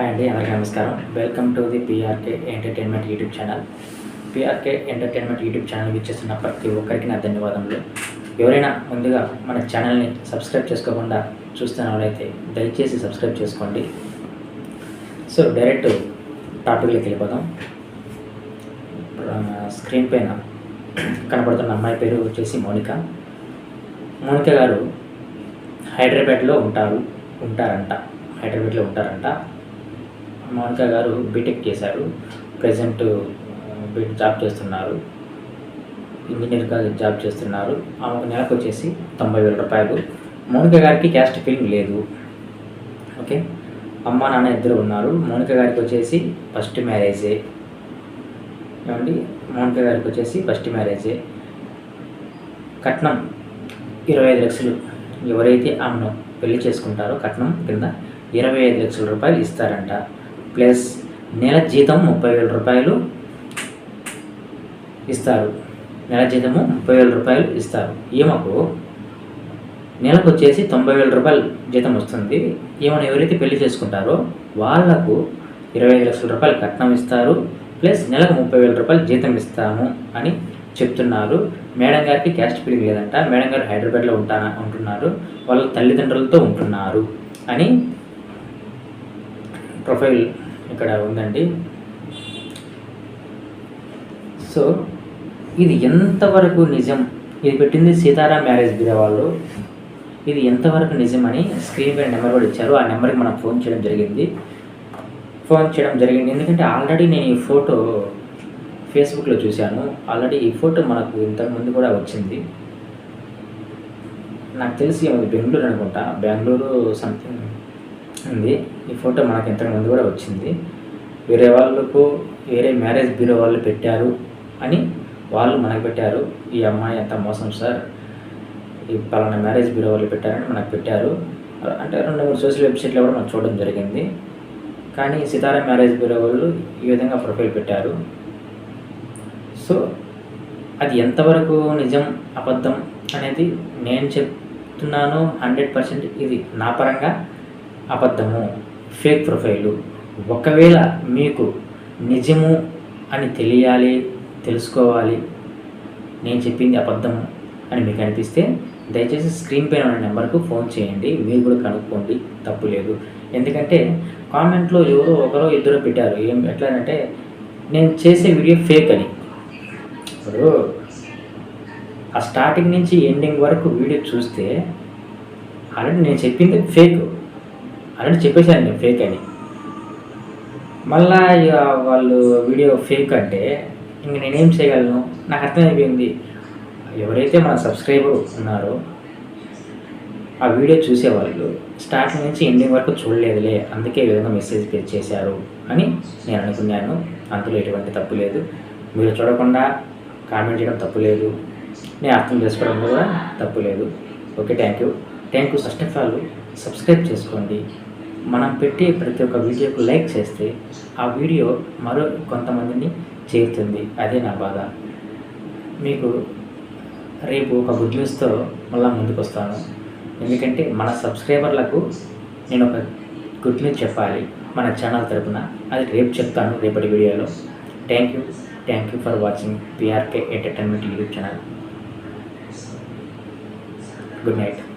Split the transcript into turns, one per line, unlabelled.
Hi అండి అందరికీ నమస్కారం. Welcome to the P R K entertainment YouTube channel P R K entertainment YouTube channel ఇచ్చేస్తున్న ప్రతి ఒక్కరికి నా ధన్యవాదములు. ఎవరైనా ముందుగా మన ఛానల్ని సబ్స్క్రైబ్ చేసుకోకుండా చూస్తున్న వాళ్ళైతే దయచేసి సబ్స్క్రైబ్ చేసుకోండి. సో డైరెక్ట్ టాపిక్లోకి వెళ్ళిపోదాం. స్క్రీన్ పైన కనపడుతున్న అమ్మాయి పేరు వచ్చేసి మౌనిక. మౌనిక గారు హైదరాబాద్లో ఉంటారు ఉంటారంట హైదరాబాద్లో ఉంటారంట. మౌనిక గారు బీటెక్ చేశారు. ప్రజెంట్ uh, బీటెక్ జాబ్ చేస్తున్నారు. ఇంజనీర్గా జాబ్ చేస్తున్నారు. ఆమెకు నెలకు వచ్చేసి తొంభై వేల రూపాయలు. మౌనిక గారికి క్యాస్ట్ ఫీలింగ్ లేదు. ఓకే అమ్మ నాన్న ఇద్దరు ఉన్నారు. మౌనిక గారికి వచ్చేసి ఫస్ట్ మ్యారేజే ఏమండి? మౌనిక గారికి వచ్చేసి ఫస్ట్ మ్యారేజే కట్నం ఇరవై ఐదు లక్షలు. ఎవరైతే ఆమెను పెళ్ళి చేసుకుంటారో కట్నం కింద ఇరవై ఐదు లక్షల రూపాయలు ఇస్తారంట. ప్లస్ నెల జీతం ముప్పై వేల రూపాయలు ఇస్తారు. నెల జీతము ముప్పై వేల రూపాయలు ఇస్తారు. ఈమెకు నెలకు వచ్చేసి తొంభై వేల రూపాయలు జీతం వస్తుంది. ఈమెను ఎవరైతే పెళ్ళి చేసుకుంటారో వాళ్ళకు ఇరవై ఐదు లక్షల రూపాయలు కట్నం ఇస్తారు. ప్లస్ నెలకు ముప్పై వేల రూపాయలు జీతం ఇస్తాము అని చెప్తున్నారు. మేడం గారికి క్యాస్ట్ ఫీలింగ్ లేదంట. మేడం గారు హైదరాబాద్లో ఉంటా ఉంటున్నారు. వాళ్ళ తల్లిదండ్రులతో ఉంటున్నారు అని ప్రొఫైల్ ఇక్కడ ఉందండి. సో ఇది ఎంతవరకు నిజం? ఇది పెట్టింది సీతారాం మ్యారేజ్ బ్యూరో వాళ్ళు. ఇది ఎంతవరకు నిజం అని స్క్రీన్ పైన నెంబర్ కూడా ఇచ్చారు. ఆ నెంబర్కి మనం ఫోన్ చేయడం జరిగింది. ఫోన్ చేయడం జరిగింది. ఎందుకంటే ఆల్రెడీ నేను ఈ ఫోటో ఫేస్బుక్లో చూశాను. ఆల్రెడీ ఈ ఫోటో మనకు ఇంతకుముందు కూడా వచ్చింది. నాకు తెలిసి బెంగళూరు అనుకుంటా. బెంగళూరు సంథింగ్ ఉంది ఈ ఫోటో మనకు ఇంతకుముందు కూడా వచ్చింది. వేరే వాళ్ళకు వేరే మ్యారేజ్ బ్యూరో వాళ్ళు పెట్టారు అని వాళ్ళు మనకు పెట్టారు. ఈ అమ్మాయి ఎంత మోసం సార్? ఈ పలానా మ్యారేజ్ బ్యూరో వాళ్ళు పెట్టారని మనకు పెట్టారు. అంటే రెండు మూడు సోషల్ వెబ్సైట్లో కూడా మనం చూడడం జరిగింది. కానీ సితారా మ్యారేజ్ బ్యూరో వాళ్ళు ఈ విధంగా ప్రొఫైల్ పెట్టారు. సో అది ఎంతవరకు నిజం అబద్ధం అనేది నేను చెప్తున్నాను హండ్రెడ్ పర్సెంట్ ఇది నా పరంగా. అబద్ధము ఫేక్ ప్రొఫైలు ఒకవేళ మీకు నిజము అని తెలియాలి తెలుసుకోవాలి నేను చెప్పింది అబద్ధము అని మీకు అనిపిస్తే దయచేసి స్క్రీన్ పైన ఉన్న నెంబర్కు ఫోన్ చేయండి. మీరు కూడా కనుక్కోండి. తప్పు లేదు. ఎందుకంటే కామెంట్లో ఎవరో ఒకరో ఇద్దరు పెట్టారు. ఏం ఎట్లా అంటే నేను చేసే వీడియో ఫేక్ అని. ఇప్పుడు ఆ స్టార్టింగ్ నుంచి ఎండింగ్ వరకు వీడియో చూస్తే ఆల్రెడీ నేను చెప్పింది ఫేక్ ఆల్రెడీ చెప్పేశాను నేను ఫేక్ అని. మళ్ళా ఇక వాళ్ళు వీడియో ఫేక్ అంటే ఇంక నేనేం చేయగలను? నాకు అర్థమైపోయింది. ఎవరైతే మన సబ్స్క్రైబర్ ఉన్నారో ఆ వీడియో చూసేవాళ్ళు స్టార్టింగ్ నుంచి ఎండింగ్ వరకు చూడలేదులే అందుకే ఈ విధంగా మెసేజ్ పే చేశారు అని నేను అనుకున్నాను. అందులో ఎటువంటి తప్పు లేదు. మీరు చూడకుండా కామెంట్ చేయడం తప్పు లేదు. నేను అర్థం చేసుకోవడం కూడా తప్పు లేదు. Okay thank you thank you first of all subscribe చేసుకోండి. మనం పెట్టే ప్రతి ఒక్క వీడియోకు లైక్ చేస్తే ఆ వీడియో మరో కొంతమందిని చేరుతుంది. అదే నా బాధ. మీకు రేపు ఒక గుడ్ న్యూస్తో మళ్ళీ ముందుకు వస్తాను ఎందుకంటే మన సబ్స్క్రైబర్లకు నేను ఒక గుడ్ న్యూస్ చెప్పాలి మన ఛానల్ తరపున. అది రేపు చెప్తాను రేపటి వీడియోలో. Thank you thank you for watching P R K entertainment YouTube channel good night